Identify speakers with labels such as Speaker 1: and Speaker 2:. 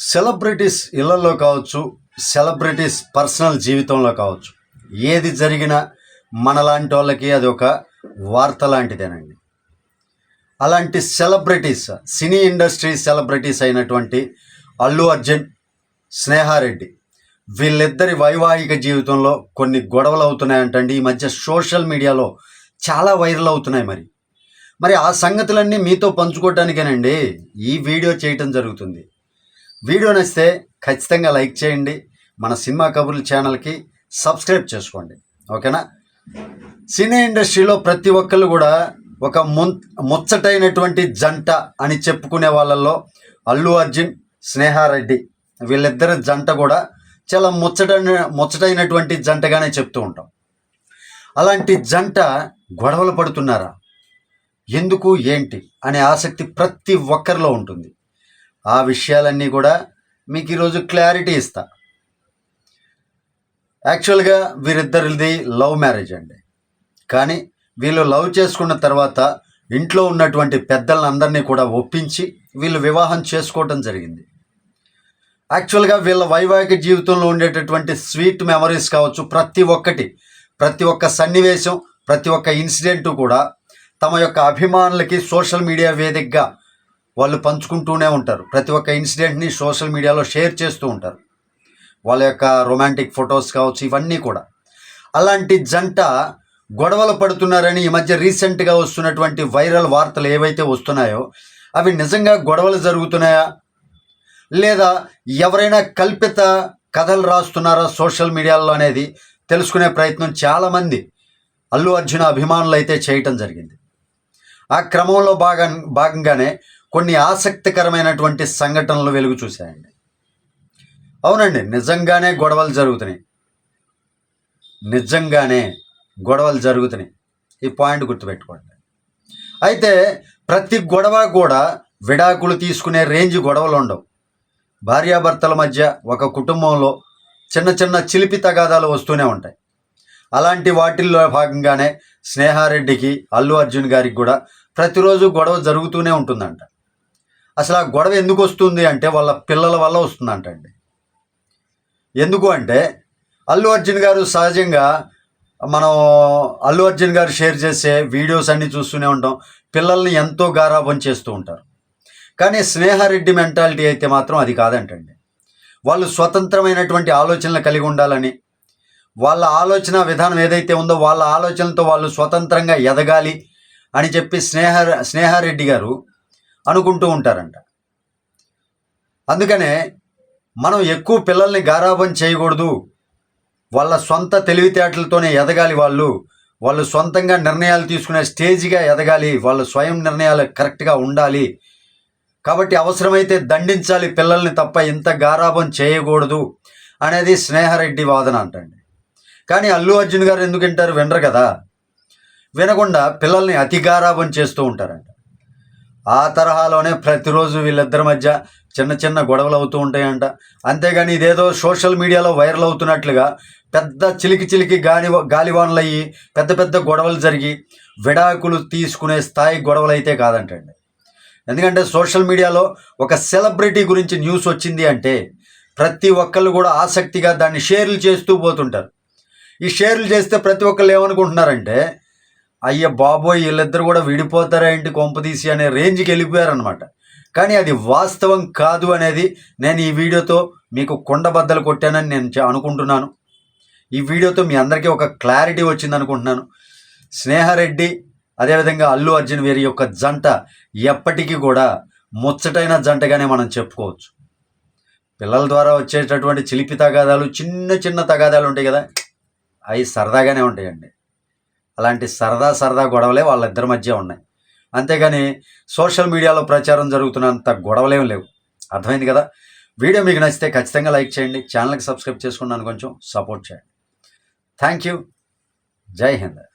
Speaker 1: Celebrities ఇళ్ళలో కావచ్చు celebrities personal జీవితంలో కావచ్చు ఏది జరిగినా మనలాంటి వాళ్ళకి అది ఒక వార్త లాంటిదేనండి. అలాంటి సెలబ్రిటీస్ సినీ ఇండస్ట్రీ సెలబ్రిటీస్ అయినటువంటి అల్లు అర్జున్ స్నేహారెడ్డి వీళ్ళిద్దరి వైవాహిక జీవితంలో కొన్ని గొడవలు అవుతున్నాయంటండి. ఈ మధ్య సోషల్ మీడియాలో చాలా వైరల్ అవుతున్నాయి మరి. మరి ఆ సంగతులన్నీ మీతో పంచుకోవటానికేనండి. ఈ వీడియో చేయటం జరుగుతుంది. వీడియో నచ్చితే ఖచ్చితంగా లైక్ చేయండి. మన సినిమా కబుర్ల ఛానల్కి సబ్స్క్రైబ్ చేసుకోండి. ఓకేనా? సినీ ఇండస్ట్రీలో ప్రతి ఒక్కళ్ళు కూడా ఒక ముచ్చటైనటువంటి జంట అని చెప్పుకునే వాళ్ళల్లో అల్లు అర్జున్ స్నేహారెడ్డి వీళ్ళిద్దరి జంట కూడా చాలా ముచ్చట ముచ్చటైనటువంటి జంటగానే చెప్తూ ఉంటాం. అలాంటి జంట గొడవలు పడుతున్నారా? ఎందుకు ఏంటి? అనే ఆసక్తి ప్రతి ఒక్కరిలో ఉంటుంది. ఆ విషయాలన్నీ కూడా మీకు ఈరోజు క్లారిటీ ఇస్తా. యాక్చువల్గా వీరిద్దరిది లవ్ మ్యారేజ్ అండి. కానీ వీళ్ళు లవ్ చేసుకున్న తర్వాత ఇంట్లో ఉన్నటువంటి పెద్దలందరినీ కూడా ఒప్పించి వీళ్ళు వివాహం చేసుకోవటం జరిగింది. యాక్చువల్గా వీళ్ళ వైవాహిక జీవితంలో ఉండేటటువంటి స్వీట్ మెమరీస్ కావచ్చు ప్రతి ఒక్కటి ప్రతి ఒక్క సన్నివేశం ప్రతి ఒక్క ఇన్సిడెంట్ కూడా తమ యొక్క అభిమానులకి సోషల్ మీడియా వేదికగా వాళ్ళు పంచుకుంటూనే ఉంటారు. ప్రతి ఒక్క ఇన్సిడెంట్ని సోషల్ మీడియాలో షేర్ చేస్తూ ఉంటారు. వాళ్ళ యొక్క రొమాంటిక్ ఫొటోస్ కావచ్చు ఇవన్నీ కూడా. అలాంటి జంట గొడవలు పడుతున్నారని ఈ మధ్య రీసెంట్గా వస్తున్నటువంటి వైరల్ వార్తలు ఏవైతే వస్తున్నాయో అవి నిజంగా గొడవలు జరుగుతున్నాయా? లేదా ఎవరైనా కల్పిత కథలు రాస్తున్నారా సోషల్ మీడియాలో అనేది తెలుసుకునే ప్రయత్నం చాలామంది అల్లు అర్జున అభిమానులు అయితే చేయటం జరిగింది. ఆ క్రమంలో భాగం భాగంగానే కొన్ని ఆసక్తికరమైనటువంటి సంఘటనలు వెలుగు చూశాయండి. అవునండి నిజంగానే గొడవలు జరుగుతున్నాయి. నిజంగానే గొడవలు జరుగుతున్నాయి. ఈ పాయింట్ గుర్తుపెట్టుకోండి. అయితే ప్రతి గొడవ కూడా విడాకులు తీసుకునే రేంజ్ గొడవలు ఉండవు. భార్యాభర్తల మధ్య ఒక కుటుంబంలో చిన్న చిన్న చిలిపి తగాదాలు వస్తూనే ఉంటాయి. అలాంటి వాటిల్లో భాగంగానే స్నేహారెడ్డికి అల్లు అర్జున్ గారికి కూడా ప్రతిరోజు గొడవ జరుగుతూనే ఉంటుందంట. అసలు ఆ గొడవ ఎందుకు వస్తుంది అంటే వాళ్ళ పిల్లల వల్ల వస్తుందంట అండి ఎందుకు అంటే అల్లు అర్జున్ గారు సహజంగా మనం అల్లు అర్జున్ గారు షేర్ చేసే వీడియోస్ అన్నీ చూస్తూనే ఉంటాం. పిల్లల్ని ఎంతో గారాబం చేస్తూ ఉంటారు. కానీ స్నేహారెడ్డి మెంటాలిటీ అయితే మాత్రం అది కాదంటండి. వాళ్ళు స్వతంత్రమైనటువంటి ఆలోచనలు కలిగి ఉండాలని వాళ్ళ ఆలోచన విధానం ఏదైతే ఉందో వాళ్ళ ఆలోచనలతో వాళ్ళు స్వతంత్రంగా ఎదగాలి అని చెప్పి స్నేహ స్నేహారెడ్డి గారు అనుకుంటూ ఉంటారంట. అందుకనే మనం ఎక్కువ పిల్లల్ని గారాబం చేయకూడదు. వాళ్ళ సొంత తెలివితేటలతోనే ఎదగాలి వాళ్ళు. వాళ్ళు సొంతంగా నిర్ణయాలు తీసుకునే స్టేజ్గా ఎదగాలి. వాళ్ళ స్వయం నిర్ణయాలు కరెక్ట్గా ఉండాలి. కాబట్టి అవసరమైతే దండించాలి పిల్లల్ని తప్ప ఇంత గారాభం చేయకూడదు అనేది స్నేహారెడ్డి వాదన అంటండి. కానీ అల్లు అర్జున్ గారు ఎందుకు వింటారు వినరు కదా. వినకుండా పిల్లల్ని అతి గారాభం చేస్తూ ఉంటారంట. ఆ తరహాలోనే ప్రతిరోజు వీళ్ళిద్దరి మధ్య చిన్న చిన్న గొడవలు అవుతూ ఉంటాయంట. అంతేగాని ఇదేదో సోషల్ మీడియాలో వైరల్ అవుతున్నట్లుగా పెద్ద చిలికి చిలికి గాలి గాలివానలు అయ్యి పెద్ద పెద్ద గొడవలు జరిగి విడాకులు తీసుకునే స్థాయి గొడవలు అయితే కాదంటండి. ఎందుకంటే సోషల్ మీడియాలో ఒక సెలబ్రిటీ గురించి న్యూస్ వచ్చింది అంటే ప్రతి ఒక్కళ్ళు కూడా ఆసక్తిగా దాన్ని షేర్లు చేస్తూ పోతుంటారు. ఈ షేర్లు చేస్తే ప్రతి ఒక్కళ్ళు ఏమనుకుంటున్నారంటే అయ్య బాబోయ్ వీళ్ళిద్దరు కూడా విడిపోతారా ఏంటి కొంపదీసి అనే రేంజ్కి వెళ్ళిపోయారనమాట కానీ అది వాస్తవం కాదు అనేది నేను ఈ వీడియోతో మీకు కొండబద్దలు కొట్టానని నేను అనుకుంటున్నాను. ఈ వీడియోతో మీ అందరికీ ఒక క్లారిటీ వచ్చింది అనుకుంటున్నాను. స్నేహారెడ్డి అదేవిధంగా అల్లు అర్జున్ వీరి యొక్క జంట ఎప్పటికీ కూడా ముచ్చటైన జంటగానే మనం చెప్పుకోవచ్చు. పిల్లల ద్వారా వచ్చేటటువంటి చిలిపి తగాదాలు చిన్న చిన్న తగాదాలు ఉంటాయి కదా అవి సరదాగానే ఉంటాయండి. అలాంటి సరదా సరదా గొడవలే వాళ్ళిద్దరి మధ్య ఉన్నాయి. అంతేగాని సోషల్ మీడియాలో ప్రచారం జరుగుతున్నంత గొడవలేం లేవు. అర్థమైంది కదా? వీడియో మీకు నచ్చితే ఖచ్చితంగా లైక్ చేయండి. ఛానల్కి సబ్స్క్రైబ్ చేసుకున్నాను కొంచెం సపోర్ట్ చేయండి. Thank you. జై హింద్.